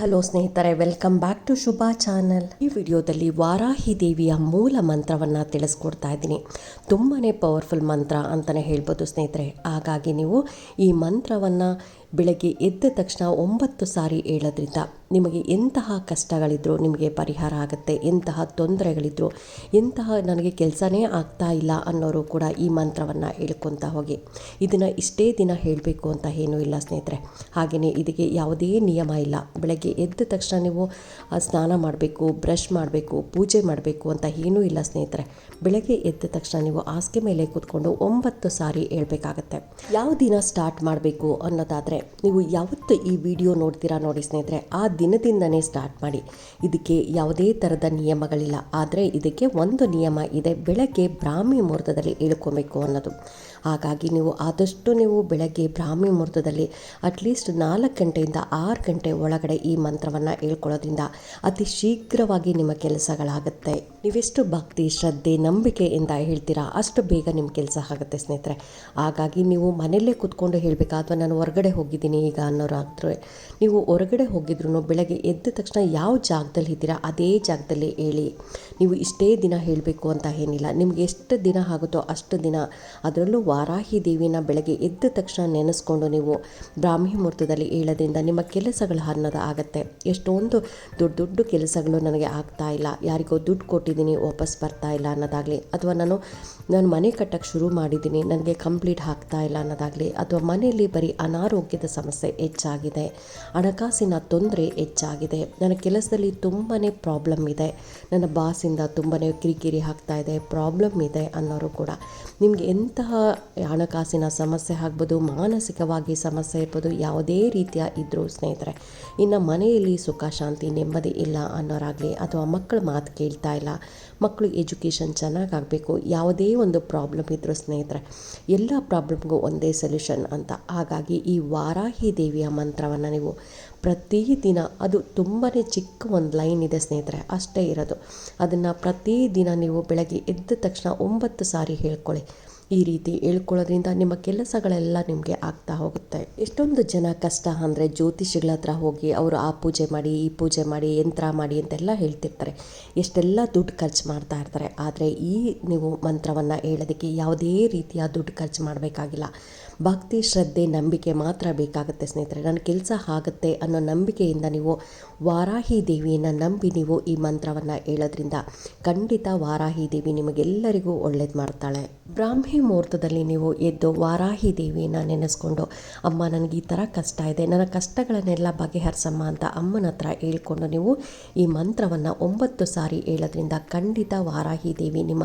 Hello ಸ್ನೇಹಿತರೆ welcome back to Shubha channel ಈ ವಿಡಿಯೋದಲ್ಲಿ ವಾರಾಹಿ ದೇವಿಯ ಮೂಲ ಮಂತ್ರವನ್ನು ತಿಳಿಸ್ಕೊಡ್ತಾ ಇದ್ದೀನಿ. ತುಂಬಾ ಪವರ್ಫುಲ್ ಮಂತ್ರ ಅಂತಲೇ ಹೇಳ್ಬೋದು ಸ್ನೇಹಿತರೆ. ಹಾಗಾಗಿ ನೀವು ಈ ಮಂತ್ರವನ್ನು ಬೆಳಗ್ಗೆ ಎದ್ದ ತಕ್ಷಣ ಒಂಬತ್ತು ಸಾರಿ ಹೇಳೋದ್ರಿಂದ ನಿಮಗೆ ಎಂತಹ ಕಷ್ಟಗಳಿದ್ರೂ ನಿಮಗೆ ಪರಿಹಾರ ಆಗುತ್ತೆ, ಎಂತಹ ತೊಂದರೆಗಳಿದ್ರೂ, ಎಂತಹ ನನಗೆ ಕೆಲಸನೇ ಆಗ್ತಾ ಇಲ್ಲ ಅನ್ನೋರು ಕೂಡ ಈ ಮಂತ್ರವನ್ನು ಹೇಳ್ಕೊತಾ ಹೋಗಿ. ಇದನ್ನು ಇಷ್ಟೇ ದಿನ ಹೇಳಬೇಕು ಅಂತ ಏನೂ ಇಲ್ಲ ಸ್ನೇಹಿತರೆ. ಹಾಗೆಯೇ ಇದಕ್ಕೆ ಯಾವುದೇ ನಿಯಮ ಇಲ್ಲ. ಬೆಳಗ್ಗೆ ಎದ್ದ ತಕ್ಷಣ ನೀವು ಸ್ನಾನ ಮಾಡಬೇಕು, ಬ್ರಷ್ ಮಾಡಬೇಕು, ಪೂಜೆ ಮಾಡಬೇಕು ಅಂತ ಏನೂ ಇಲ್ಲ ಸ್ನೇಹಿತರೆ. ಬೆಳಗ್ಗೆ ಎದ್ದ ತಕ್ಷಣ ನೀವು ಹಾಸಿಗೆ ಮೇಲೆ ಕೂತ್ಕೊಂಡು ಒಂಬತ್ತು ಸಾರಿ ಹೇಳಬೇಕಾಗತ್ತೆ. ಯಾವ ದಿನ ಸ್ಟಾರ್ಟ್ ಮಾಡಬೇಕು ಅನ್ನೋದಾದರೆ ನೀವು ಯಾವತ್ತು ಈ ವಿಡಿಯೋ ನೋಡ್ತೀರಾ ನೋಡಿ ಸ್ನೇಹಿತರೆ, ಆ ದಿನದಿಂದನೇ ಸ್ಟಾರ್ಟ್ ಮಾಡಿ. ಇದಕ್ಕೆ ಯಾವುದೇ ಥರದ ನಿಯಮಗಳಿಲ್ಲ. ಆದರೆ ಇದಕ್ಕೆ ಒಂದು ನಿಯಮ ಇದೆ, ಬೆಳಗ್ಗೆ ಬ್ರಾಹ್ಮಿ ಮುಹೂರ್ತದಲ್ಲಿ ಇಳ್ಕೊಬೇಕು ಅನ್ನೋದು. ಹಾಗಾಗಿ ನೀವು ಆದಷ್ಟು ನೀವು ಬೆಳಗ್ಗೆ ಬ್ರಾಹ್ಮಿ ಮುಹೂರ್ತದಲ್ಲಿ ಅಟ್ಲೀಸ್ಟ್ ನಾಲ್ಕು ಗಂಟೆಯಿಂದ ಆರು ಗಂಟೆ ಒಳಗಡೆ ಈ ಮಂತ್ರವನ್ನು ಹೇಳ್ಕೊಳ್ಳೋದ್ರಿಂದ ಅತಿ ಶೀಘ್ರವಾಗಿ ನಿಮ್ಮ ಕೆಲಸಗಳಾಗುತ್ತೆ. ನೀವೆಷ್ಟು ಭಕ್ತಿ, ಶ್ರದ್ಧೆ ನಂಬಿಕೆಯಿಂದ ಹೇಳ್ತೀರಾ, ಅಷ್ಟು ಬೇಗ ನಿಮ್ಮ ಕೆಲಸ ಆಗುತ್ತೆ ಸ್ನೇಹಿತರೆ. ಹಾಗಾಗಿ ನೀವು ಮನೆಯಲ್ಲೇ ಕೂತ್ಕೊಂಡು ಹೇಳಬೇಕಾ, ಅಥವಾ ನಾನು ಹೊರಗಡೆ ಹೋಗಿದ್ದೀನಿ ಈಗ ಅನ್ನೋರಾದ್ರೆ ನೀವು ಹೊರಗಡೆ ಹೋಗಿದ್ರು ಬೆಳಗ್ಗೆ ಎದ್ದ ತಕ್ಷಣ ಯಾವ ಜಾಗದಲ್ಲಿ ಇದ್ದೀರಾ ಅದೇ ಜಾಗದಲ್ಲಿ ಹೇಳಿ. ನೀವು ಇಷ್ಟೇ ದಿನ ಹೇಳಬೇಕು ಅಂತ ಏನಿಲ್ಲ. ನಿಮ್ಗೆ ಎಷ್ಟು ದಿನ ಆಗುತ್ತೋ ಅಷ್ಟು ದಿನ. ಅದರಲ್ಲೂ ವಾರಾಹಿ ದೇವಿನ ಬೆಳಗ್ಗೆ ಎದ್ದ ತಕ್ಷಣ ನೆನೆಸ್ಕೊಂಡು ನೀವು ಬ್ರಾಹ್ಮಿ ಮುಹೂರ್ತದಲ್ಲಿ ಹೇಳೋದ್ರಿಂದ ನಿಮ್ಮ ಕೆಲಸಗಳು ಅನ್ನೋದು ಆಗುತ್ತೆ. ಎಷ್ಟೊಂದು ದೊಡ್ಡ ದೊಡ್ಡ ಕೆಲಸಗಳು ನನಗೆ ಆಗ್ತಾ ಇಲ್ಲ. ಯಾರಿಗೋ ದುಡ್ಡು ಕೊಟ್ಟಿದ್ದೀನಿ, ವಾಪಸ್ ಬರ್ತಾ ಇಲ್ಲ ಅನ್ನೋದಾಗಲಿ, ಅಥವಾ ನಾನು ನಾನು ಮನೆ ಕಟ್ಟಕ್ಕೆ ಶುರು ಮಾಡಿದ್ದೀನಿ, ನನಗೆ ಕಂಪ್ಲೀಟ್ ಆಗ್ತಾ ಇಲ್ಲ ಅನ್ನೋದಾಗಲಿ, ಅಥವಾ ಮನೆಯಲ್ಲಿ ಬರೀ ಅನಾರೋಗ್ಯದ ಸಮಸ್ಯೆ ಹೆಚ್ಚಾಗಿದೆ. ಹಣಕಾಸಿನ ತೊಂದರೆ ಹೆಚ್ಚಾಗಿದೆ. ನನ್ನ ಕೆಲಸದಲ್ಲಿ ತುಂಬಾ ಪ್ರಾಬ್ಲಮ್ ಇದೆ. ನನ್ನ ಬಾಸಿಂದ ತುಂಬಾ ಕಿರಿಕಿರಿ ಆಗ್ತಾ ಇದೆ. ಪ್ರಾಬ್ಲಮ್ ಇದೆ ಅನ್ನೋರು ಕೂಡ. ನಿಮಗೆ ಎಂತಹ ಹಣಕಾಸಿನ ಸಮಸ್ಯೆ ಆಗ್ಬೋದು, ಮಾನಸಿಕವಾಗಿ ಸಮಸ್ಯೆ ಇರ್ಬೋದು, ಯಾವುದೇ ರೀತಿಯ ಇದ್ದರೂ ಸ್ನೇಹಿತರೆ, ಇನ್ನು ಮನೆಯಲ್ಲಿ ಸುಖ, ಶಾಂತಿ, ನೆಮ್ಮದಿ ಇಲ್ಲ ಅನ್ನೋರಾಗಲಿ, ಅಥವಾ ಮಕ್ಕಳ ಮಾತು ಕೇಳ್ತಾ ಇಲ್ಲ ಮಕ್ಕಳು ಎಜುಕೇಷನ್ ಚೆನ್ನಾಗಾಗಬೇಕು, ಯಾವುದೇ ಒಂದು ಪ್ರಾಬ್ಲಮ್ ಇದ್ದರೂ ಸ್ನೇಹಿತರೆ, ಎಲ್ಲ ಪ್ರಾಬ್ಲಮ್ಗೂ ಒಂದೇ ಸೊಲ್ಯೂಷನ್ ಅಂತ. ಹಾಗಾಗಿ ಈ ವಾರಾಹಿ ದೇವಿಯ ಮಂತ್ರವನ್ನು ನೀವು ಪ್ರತಿದಿನ, ಅದು ತುಂಬಾ ಚಿಕ್ಕ ಒಂದು ಲೈನ್ ಇದೆ ಸ್ನೇಹಿತರೆ, ಅಷ್ಟೇ ಇರೋದು. ಅದನ್ನು ಪ್ರತಿದಿನ ನೀವು ಬೆಳಗ್ಗೆ ಎದ್ದ ತಕ್ಷಣ ಒಂಬತ್ತು ಸಾರಿ ಹೇಳ್ಕೊಳ್ಳಿ. ಈ ರೀತಿ ಹೇಳ್ಕೊಳ್ಳೋದ್ರಿಂದ ನಿಮ್ಮ ಕೆಲಸಗಳೆಲ್ಲ ನಿಮಗೆ ಆಗ್ತಾ ಹೋಗುತ್ತೆ. ಎಷ್ಟೊಂದು ಜನ ಕಷ್ಟ ಅಂದರೆ ಜ್ಯೋತಿಷಿಗಳ ಹತ್ರ ಹೋಗಿ ಅವರು ಆ ಪೂಜೆ ಮಾಡಿ, ಈ ಪೂಜೆ ಮಾಡಿ, ಯಂತ್ರ ಮಾಡಿ ಅಂತೆಲ್ಲ ಹೇಳ್ತಿರ್ತಾರೆ. ಎಷ್ಟೆಲ್ಲ ದುಡ್ಡು ಖರ್ಚು ಮಾಡ್ತಾ ಇರ್ತಾರೆ. ಆದರೆ ಈ ನೀವು ಮಂತ್ರವನ್ನು ಹೇಳೋದಕ್ಕೆ ಯಾವುದೇ ರೀತಿಯ ದುಡ್ಡು ಖರ್ಚು ಮಾಡಬೇಕಾಗಿಲ್ಲ. ಭಕ್ತಿ, ಶ್ರದ್ಧೆ, ನಂಬಿಕೆ ಮಾತ್ರ ಬೇಕಾಗುತ್ತೆ ಸ್ನೇಹಿತರೆ. ನನ್ನ ಕೆಲಸ ಆಗುತ್ತೆ ಅನ್ನೋ ನಂಬಿಕೆಯಿಂದ ನೀವು ವಾರಾಹಿ ದೇವಿಯನ್ನು ನಂಬಿ ನೀವು ಈ ಮಂತ್ರವನ್ನು ಹೇಳೋದ್ರಿಂದ ಖಂಡಿತ ವಾರಾಹಿ ದೇವಿ ನಿಮಗೆಲ್ಲರಿಗೂ ಒಳ್ಳೇದು ಮಾಡ್ತಾಳೆ. ಬ್ರಾಹ್ಮಿ ಮುಹೂರ್ತದಲ್ಲಿ ನೀವು ಎದ್ದು ವಾರಾಹಿ ದೇವಿಯನ್ನು ನೆನೆಸ್ಕೊಂಡು, ಅಮ್ಮ, ನನಗೆ ಈ ಥರ ಕಷ್ಟ ಇದೆ, ನನ್ನ ಕಷ್ಟಗಳನ್ನೆಲ್ಲ ಬಗೆಹರಿಸಮ್ಮ ಅಂತ ಅಮ್ಮನ ಹತ್ರ ಹೇಳ್ಕೊಂಡು ನೀವು ಈ ಮಂತ್ರವನ್ನು ಒಂಬತ್ತು ಸಾರಿ ಹೇಳೋದ್ರಿಂದ ಖಂಡಿತ ವಾರಾಹಿ ದೇವಿ ನಿಮ್ಮ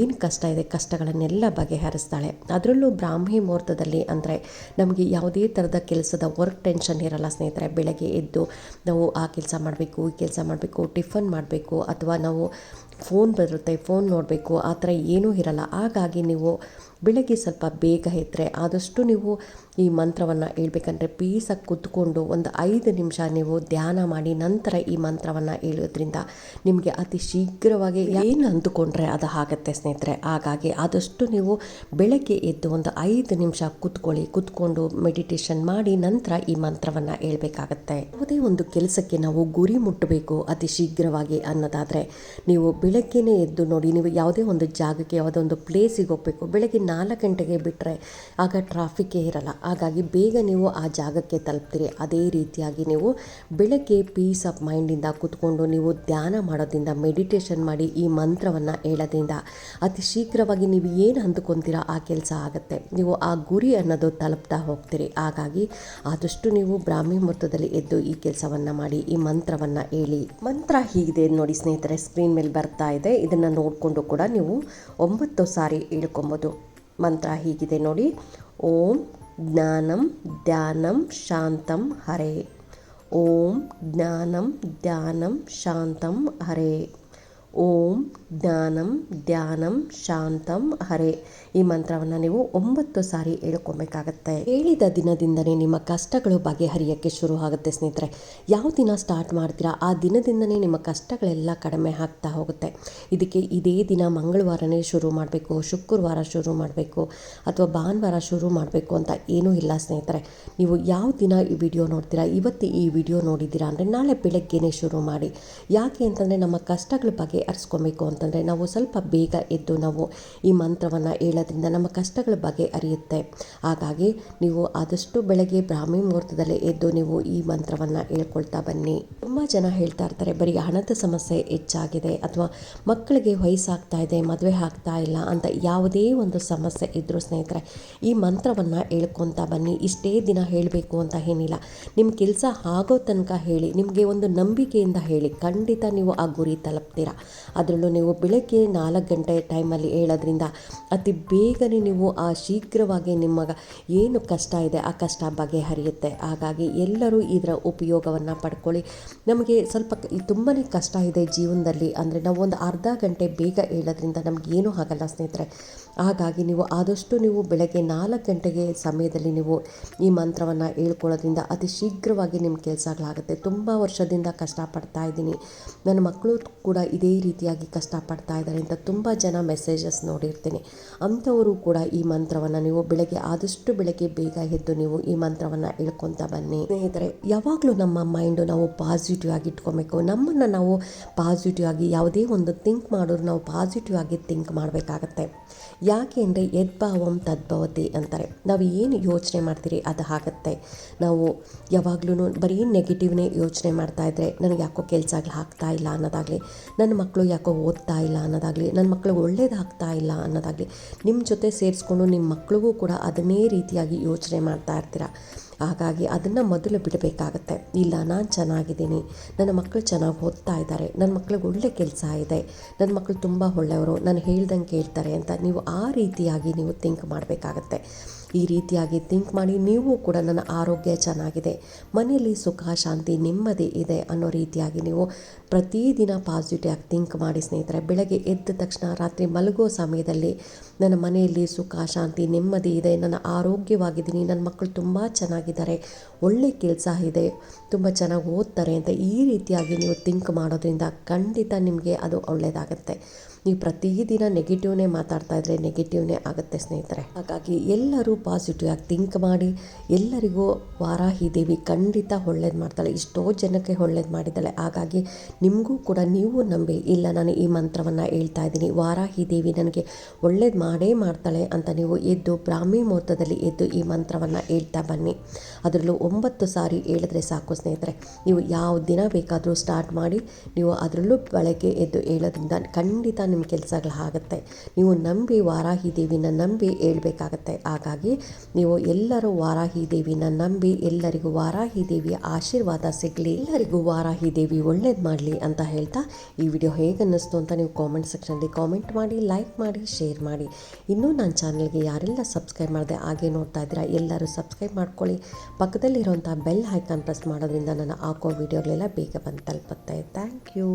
ಏನು ಕಷ್ಟ ಇದೆ, ಕಷ್ಟಗಳನ್ನೆಲ್ಲ ಬಗೆಹರಿಸ್ತಾಳೆ. ಅದರಲ್ಲೂ ಬ್ರಾಹ್ಮಿ ಮುಹೂರ್ತದಲ್ಲಿ ಅಂದರೆ ನಮಗೆ ಯಾವುದೇ ಥರದ ಕೆಲಸದ ವರ್ಕ್ ಟೆನ್ಷನ್ ಇರಲ್ಲ ಸ್ನೇಹಿತರೆ. ಬೆಳಗ್ಗೆ ಎದ್ದು ನಾವು ಆ ಕೆಲಸ ಮಾಡಬೇಕು, ಈ ಕೆಲಸ ಮಾಡಬೇಕು, ಟಿಫನ್ ಮಾಡಬೇಕು, ಅಥವಾ ನಾವು ಫೋನ್ ಬರುತ್ತೆ, ಫೋನ್ ನೋಡಬೇಕು, ಆ ಥರ ಏನೂ ಇರಲ್ಲ. ಹಾಗಾಗಿ ನೀವು ಬೆಳಗ್ಗೆ ಸ್ವಲ್ಪ ಬೇಗ ಎದ್ದರೆ ಆದಷ್ಟು ನೀವು ಈ ಮಂತ್ರವನ್ನು ಹೇಳ್ಬೇಕಂದ್ರೆ ಪೀಸಾಗಿ ಕೂತ್ಕೊಂಡು ಒಂದು ಐದು ನಿಮಿಷ ನೀವು ಧ್ಯಾನ ಮಾಡಿ ನಂತರ ಈ ಮಂತ್ರವನ್ನು ಹೇಳೋದ್ರಿಂದ ನಿಮಗೆ ಅತಿ ಶೀಘ್ರವಾಗಿ ಏನು ಅಂದುಕೊಂಡ್ರೆ ಅದು ಆಗುತ್ತೆ ಸ್ನೇಹಿತರೆ. ಹಾಗಾಗಿ ಆದಷ್ಟು ನೀವು ಬೆಳಗ್ಗೆ ಎದ್ದು ಒಂದು ಐದು ನಿಮಿಷ ಕೂತ್ಕೊಳ್ಳಿ, ಕೂತ್ಕೊಂಡು ಮೆಡಿಟೇಷನ್ ಮಾಡಿ ನಂತರ ಈ ಮಂತ್ರವನ್ನು ಹೇಳಬೇಕಾಗತ್ತೆ. ಯಾವುದೇ ಒಂದು ಕೆಲಸಕ್ಕೆ ನಾವು ಗುರಿ ಮುಟ್ಟಬೇಕು ಅತಿ ಶೀಘ್ರವಾಗಿ ಅನ್ನೋದಾದರೆ ನೀವು ಬೆಳಗ್ಗೆನೇ ಎದ್ದು ನೋಡಿ, ನೀವು ಯಾವುದೇ ಒಂದು ಜಾಗಕ್ಕೆ, ಯಾವುದೋ ಒಂದು ಪ್ಲೇಸಿಗೆ ಹೋಗಬೇಕು. ಬೆಳಗ್ಗೆ ನಾಲ್ಕು ಗಂಟೆಗೆ ಬಿಟ್ಟರೆ ಆಗ ಟ್ರಾಫಿಕ್ಕೇ ಇರಲ್ಲ. ಹಾಗಾಗಿ ಬೇಗ ನೀವು ಆ ಜಾಗಕ್ಕೆ ತಲುಪ್ತೀರಿ. ಅದೇ ರೀತಿಯಾಗಿ ನೀವು ಬೆಳಗ್ಗೆ ಪೀಸ್ ಆಫ್ ಮೈಂಡಿಂದ ಕೂತ್ಕೊಂಡು ನೀವು ಧ್ಯಾನ ಮಾಡೋದ್ರಿಂದ ಮೆಡಿಟೇಷನ್ ಮಾಡಿ ಈ ಮಂತ್ರವನ್ನು ಹೇಳೋದ್ರಿಂದ ಅತಿ ಶೀಘ್ರವಾಗಿ ನೀವು ಏನು ಅಂದುಕೊತೀರಾ ಆ ಕೆಲಸ ಆಗುತ್ತೆ. ನೀವು ಆ ಗುರಿ ಅನ್ನೋದು ತಲುಪ್ತಾ ಹೋಗ್ತೀರಿ. ಹಾಗಾಗಿ ಆದಷ್ಟು ನೀವು ಬ್ರಾಹ್ಮಿ ಮುಹೂರ್ತದಲ್ಲಿ ಎದ್ದು ಈ ಕೆಲಸವನ್ನು ಮಾಡಿ, ಈ ಮಂತ್ರವನ್ನು ಹೇಳಿ. ಮಂತ್ರ ಹೀಗಿದೆ ನೋಡಿ ಸ್ನೇಹಿತರೆ ಸ್ಕ್ರೀನ್ ಮೇಲೆ ಬರ್ತಾ ಇದೆ. ಇದನ್ನು ನೋಡಿಕೊಂಡು ಕೂಡ ನೀವು ಒಂಬತ್ತು ಸಾರಿ ಹೇಳ್ಕೊಬೋದು ಮಂತ್ರ ಹೀಗಿದೆ ನೋಡಿ. ಓಂ ಜ್ಞಾನಂ ಧ್ಯಾನಂ ಶಾಂತಂ ಹರೇ. ಓಂ ಜ್ಞಾನಂ ಧ್ಯಾನಂ ಶಾಂತಂ ಹರೇ. ಓಂ ಜ್ಞಾನಂ ಧ್ಯಾನಂ ಶಾಂತಂ ಹರೇ. ಈ ಮಂತ್ರವನ್ನು ನೀವು ಒಂಬತ್ತು ಸಾರಿ ಹೇಳ್ಕೊಬೇಕಾಗತ್ತೆ. ಹೇಳಿದ ದಿನದಿಂದನೇ ನಿಮ್ಮ ಕಷ್ಟಗಳು ಬಗೆಹರಿಯೋಕ್ಕೆ ಶುರು ಆಗುತ್ತೆ ಸ್ನೇಹಿತರೆ. ಯಾವ ದಿನ ಸ್ಟಾರ್ಟ್ ಮಾಡ್ತೀರಾ, ಆ ದಿನದಿಂದನೇ ನಿಮ್ಮ ಕಷ್ಟಗಳೆಲ್ಲ ಕಡಿಮೆ ಆಗ್ತಾ ಹೋಗುತ್ತೆ. ಇದಕ್ಕೆ ಇದೇ ದಿನ ಮಂಗಳವಾರನೇ ಶುರು ಮಾಡಬೇಕು, ಶುಕ್ರವಾರ ಶುರು ಮಾಡಬೇಕು, ಅಥವಾ ಭಾನುವಾರ ಶುರು ಮಾಡಬೇಕು ಅಂತ ಏನೂ ಇಲ್ಲ ಸ್ನೇಹಿತರೆ. ನೀವು ಯಾವ ದಿನ ಈ ವಿಡಿಯೋ ನೋಡ್ತೀರಾ, ಇವತ್ತು ಈ ವಿಡಿಯೋ ನೋಡಿದ್ದೀರಾ ಅಂದರೆ ನಾಳೆ ಬೆಳಗ್ಗೆನೇ ಶುರು ಮಾಡಿ. ಯಾಕೆ ಅಂತಂದರೆ ನಮ್ಮ ಕಷ್ಟಗಳ ಬಗ್ಗೆ ಅರಿಸ್ಕೊಬೇಕು ಅಂತಂದರೆ ನಾವು ಸ್ವಲ್ಪ ಬೇಗ ಎದ್ದು ನಾವು ಈ ಮಂತ್ರವನ್ನು ಹೇಳೋದ್ರಿಂದ ನಮ್ಮ ಕಷ್ಟಗಳ ಬಗ್ಗೆ ಅರಿಯುತ್ತೆ. ಹಾಗಾಗಿ ನೀವು ಆದಷ್ಟು ಬೆಳಗ್ಗೆ ಬ್ರಾಹ್ಮಿ ಮುಹೂರ್ತದಲ್ಲೇ ಎದ್ದು ನೀವು ಈ ಮಂತ್ರವನ್ನು ಹೇಳ್ಕೊಳ್ತಾ ಬನ್ನಿ. ತುಂಬ ಜನ ಹೇಳ್ತಾ ಇರ್ತಾರೆ, ಬರೀ ಹಣದ ಸಮಸ್ಯೆ ಹೆಚ್ಚಾಗಿದೆ ಅಥವಾ ಮಕ್ಕಳಿಗೆ ವಯಸ್ಸಾಗ್ತಾ ಇದೆ, ಮದುವೆ ಆಗ್ತಾ ಇಲ್ಲ ಅಂತ ಯಾವುದೇ ಒಂದು ಸಮಸ್ಯೆ ಇದ್ದರೂ ಸ್ನೇಹಿತರೆ, ಈ ಮಂತ್ರವನ್ನು ಹೇಳ್ಕೊತಾ ಬನ್ನಿ. ಇಷ್ಟೇ ದಿನ ಹೇಳಬೇಕು ಅಂತ ಏನಿಲ್ಲ. ನಿಮ್ಮ ಕೆಲಸ ಆಗೋ ತನಕ ಹೇಳಿ, ನಿಮಗೆ ಒಂದು ನಂಬಿಕೆಯಿಂದ ಹೇಳಿ. ಖಂಡಿತ ನೀವು ಆ ಗುರಿ ತಲುಪ್ತೀರಾ. ಅದರಲ್ಲೂ ನೀವು ಬೆಳಗ್ಗೆ ನಾಲ್ಕು ಗಂಟೆ ಟೈಮಲ್ಲಿ ಹೇಳೋದ್ರಿಂದ ಅತಿ ಬೇಗನೆ ನೀವು ಆ ಶೀಘ್ರವಾಗಿ ನಿಮ್ಮ ಏನು ಕಷ್ಟ ಇದೆ ಆ ಕಷ್ಟ ಬಗೆಹರಿಯುತ್ತೆ ಹಾಗಾಗಿ ಎಲ್ಲರೂ ಇದರ ಉಪಯೋಗವನ್ನು ಪಡ್ಕೊಳ್ಳಿ. ನಮಗೆ ಸ್ವಲ್ಪ ತುಂಬಾ ಕಷ್ಟ ಇದೆ ಜೀವನದಲ್ಲಿ ಅಂದರೆ ನಾವು ಒಂದು ಅರ್ಧ ಗಂಟೆ ಬೇಗ ಹೇಳೋದ್ರಿಂದ ನಮಗೇನೂ ಆಗಲ್ಲ ಸ್ನೇಹಿತರೆ. ಹಾಗಾಗಿ ನೀವು ಆದಷ್ಟು ನೀವು ಬೆಳಗ್ಗೆ ನಾಲ್ಕು ಗಂಟೆಗೆ ಸಮಯದಲ್ಲಿ ನೀವು ಈ ಮಂತ್ರವನ್ನು ಹೇಳ್ಕೊಳ್ಳೋದ್ರಿಂದ ಅತಿ ಶೀಘ್ರವಾಗಿ ನಿಮ್ಮ ಕೆಲಸಗಳಾಗುತ್ತೆ ತುಂಬ ವರ್ಷದಿಂದ ಕಷ್ಟಪಡ್ತಾ ಇದ್ದೀನಿ. ನನ್ನ ಮಕ್ಕಳು ಕೂಡ ಇದೇ ರೀತಿಯಾಗಿ ಕಷ್ಟಪಡ್ತಾ ಇದ್ದಾರೆ ಅಂತ ತುಂಬ ಜನ ಮೆಸೇಜಸ್ ನೋಡಿರ್ತೀನಿ. ಅಂಥವರು ಕೂಡ ಈ ಮಂತ್ರವನ್ನು ನೀವು ಬೆಳಗ್ಗೆ ಆದಷ್ಟು ಬೆಳಗ್ಗೆ ಬೇಗ ಎದ್ದು ನೀವು ಈ ಮಂತ್ರವನ್ನು ಹೇಳ್ಕೊತಾ ಬನ್ನಿ. ಸ್ನೇಹಿತರೆ, ಯಾವಾಗಲೂ ನಮ್ಮ ಮೈಂಡು ನಾವು ಪಾಸಿಟಿವ್ ಆಗಿ ಇಟ್ಕೊಬೇಕು. ನಮ್ಮನ್ನು ನಾವು ಪಾಸಿಟಿವ್ ಆಗಿ ಯಾವುದೇ ಒಂದು ಥಿಂಕ್ ಮಾಡೋರು ನಾವು ಪಾಸಿಟಿವ್ ಆಗಿ ಥಿಂಕ್ ಮಾಡಬೇಕಾಗತ್ತೆ. ಯಾಕೆ ಅಂದರೆ ಯದ್ಭಾವಂ ತದ್ಭವತಿ ಅಂತಾರೆ. ನಾವು ಏನು ಯೋಚನೆ ಮಾಡ್ತೀರಿ ಅದು ಆಗುತ್ತೆ ನಾವು ಯಾವಾಗಲೂ ಬರೀ ನೆಗೆಟಿವ್ನೇ ಯೋಚನೆ ಮಾಡ್ತಾ ಇದ್ದರೆ ನನಗೆ ಯಾಕೋ ಕೆಲಸಗಳು ಆಗ್ತಾ ಇಲ್ಲ ಅನ್ನೋದಾಗಲಿ ನನ್ನ ಮಕ್ಕಳು ಯಾಕೋ ಓದ್ತಾ ಇಲ್ಲ ಅನ್ನೋದಾಗಲಿ ನನ್ನ ಮಕ್ಕಳು ಒಳ್ಳೇದಾಗ್ತಾ ಇಲ್ಲ ಅನ್ನೋದಾಗಲಿ ನಿಮ್ಮ ಜೊತೆ ಸೇರಿಸ್ಕೊಂಡು ನಿಮ್ಮ ಮಕ್ಳಿಗೂ ಕೂಡ ಅದನ್ನೇ ರೀತಿಯಾಗಿ ಯೋಚನೆ ಮಾಡ್ತಾ ಇರ್ತೀರ? ಹಾಗಾಗಿ ಅದನ್ನು ಮೊದಲು ಬಿಡಬೇಕಾಗತ್ತೆ. ಇಲ್ಲ, ನಾನು ಚೆನ್ನಾಗಿದ್ದೀನಿ. ನನ್ನ ಮಕ್ಕಳು ಚೆನ್ನಾಗಿ ಓದ್ತಾ ಇದ್ದಾರೆ. ನನ್ನ ಮಕ್ಳಿಗೆ ಒಳ್ಳೆ ಕೆಲಸ ಇದೆ. ನನ್ನ ಮಕ್ಕಳು ತುಂಬ ಒಳ್ಳೆಯವರು. ನಾನು ಹೇಳ್ದಂಗೆ ಕೇಳ್ತಾರೆ ಅಂತ ನೀವು ಆ ರೀತಿಯಾಗಿ ನೀವು ಥಿಂಕ್ ಮಾಡಬೇಕಾಗತ್ತೆ. ಈ ರೀತಿಯಾಗಿ ಥಿಂಕ್ ಮಾಡಿ ನೀವು ಕೂಡ ನನ್ನ ಆರೋಗ್ಯ ಚೆನ್ನಾಗಿದೆ. ಮನೆಯಲ್ಲಿ ಸುಖ, ಶಾಂತಿ ನೆಮ್ಮದಿ ಇದೆ ಅನ್ನೋ ರೀತಿಯಾಗಿ ನೀವು ಪ್ರತಿದಿನ ಪಾಸಿಟಿವ್ ಆಗಿ ಥಿಂಕ್ ಮಾಡಿ ಸ್ನೇಹಿತರೆ, ಬೆಳಗ್ಗೆ ಎದ್ದ ತಕ್ಷಣ ರಾತ್ರಿ ಮಲಗೋ ಸಮಯದಲ್ಲಿ ನನ್ನ ಮನೆಯಲ್ಲಿ ಸುಖ, ಶಾಂತಿ ನೆಮ್ಮದಿ ಇದೆ, ನನ್ನ ಆರೋಗ್ಯವಾಗಿದ್ದೀನಿ, ನನ್ನ ಮಕ್ಕಳು ತುಂಬ ಚೆನ್ನಾಗಿದ್ದಾರೆ, ಒಳ್ಳೆ ಕೆಲಸ ಇದೆ, ತುಂಬ ಚೆನ್ನಾಗಿ ಓದ್ತಾರೆ ಅಂತ ಈ ರೀತಿಯಾಗಿ ನೀವು ಥಿಂಕ್ ಮಾಡೋದ್ರಿಂದ ಖಂಡಿತ ನಿಮಗೆ ಅದು ಒಳ್ಳೆಯದಾಗತ್ತೆ ನೀವು ಪ್ರತಿದಿನ ನೆಗೆಟಿವ್ನೇ ಮಾತಾಡ್ತಾ ಇದ್ದರೆ ನೆಗೆಟಿವ್ನೇ ಆಗುತ್ತೆ ಸ್ನೇಹಿತರೆ. ಹಾಗಾಗಿ ಎಲ್ಲರೂ ಪಾಸಿಟಿವ್ ಆಗಿ ಥಿಂಕ್ ಮಾಡಿ, ಎಲ್ಲರಿಗೂ ವಾರಾಹಿ ದೇವಿ ಖಂಡಿತ ಒಳ್ಳೇದು ಮಾಡ್ತಾಳೆ. ಎಷ್ಟೋ ಜನಕ್ಕೆ ಒಳ್ಳೇದು ಮಾಡಿದ್ದಾಳೆ. ಹಾಗಾಗಿ ನಿಮಗೂ ಕೂಡ ನೀವು ನಂಬಿ. ಇಲ್ಲ, ನಾನು ಈ ಮಂತ್ರವನ್ನು ಹೇಳ್ತಾ ಇದ್ದೀನಿ. ವಾರಾಹಿ ದೇವಿ ನನಗೆ ಒಳ್ಳೇದು ಮಾಡೇ ಮಾಡ್ತಾಳೆ ಅಂತ ನೀವು ಎದ್ದು ಬ್ರಾಹ್ಮಿ ಮುಹೂರ್ತದಲ್ಲಿ ಎದ್ದು ಈ ಮಂತ್ರವನ್ನು ಹೇಳ್ತಾ ಬನ್ನಿ. ಅದರಲ್ಲೂ ಒಂಬತ್ತು ಸಾರಿ ಹೇಳಿದ್ರೆ ಸಾಕು ಸ್ನೇಹಿತರೆ. ನೀವು ಯಾವ ದಿನ ಬೇಕಾದರೂ ಸ್ಟಾರ್ಟ್ ಮಾಡಿ, ನೀವು ಅದರಲ್ಲೂ ಬೆಳಗ್ಗೆ ಎದ್ದು ಹೇಳೋದ್ರಿಂದ ಖಂಡಿತ ನಿಮ್ಮ ಕೆಲಸಗಳಾಗುತ್ತೆ ನೀವು ನಂಬಿ ವಾರಾಹಿ ದೇವಿನ ನಂಬಿ ಹೇಳ್ಬೇಕಾಗತ್ತೆ. ಹಾಗಾಗಿ ನೀವು ಎಲ್ಲರೂ ವಾರಾಹಿ ದೇವಿನ ನಂಬಿ ಎಲ್ಲರಿಗೂ ವಾರಾಹಿ ದೇವಿಯ ಆಶೀರ್ವಾದ ಸಿಗಲಿ. ಎಲ್ಲರಿಗೂ ವಾರಾಹಿ ದೇವಿ ಒಳ್ಳೇದು ಮಾಡಲಿ ಅಂತ ಹೇಳ್ತಾ ಈ ವಿಡಿಯೋ ಹೇಗೆ ಅನ್ನಿಸ್ತು ಅಂತ ನೀವು ಕಾಮೆಂಟ್ ಸೆಕ್ಷನಲ್ಲಿ ಕಾಮೆಂಟ್ ಮಾಡಿ ಲೈಕ್ ಮಾಡಿ ಶೇರ್ ಮಾಡಿ. ಇನ್ನೂ ನನ್ನ ಚಾನಲ್ಗೆ ಯಾರೆಲ್ಲ ಸಬ್ಸ್ಕ್ರೈಬ್ ಮಾಡಿದೆ ಹಾಗೆ ನೋಡ್ತಾ ಇದ್ದೀರಾ, ಎಲ್ಲರೂ ಸಬ್ಸ್ಕ್ರೈಬ್ ಮಾಡ್ಕೊಳ್ಳಿ. ಪಕ್ಕದಲ್ಲಿರುವಂಥ ಬೆಲ್ ಐಕಾನ್ ಪ್ರೆಸ್ ಮಾಡೋದ್ರಿಂದ ನಾನು ಹಾಕೋ ವಿಡಿಯೋಗಳೆಲ್ಲ ಬೇಗ ಬಂದು ತಲುಪುತ್ತೆ. Thank you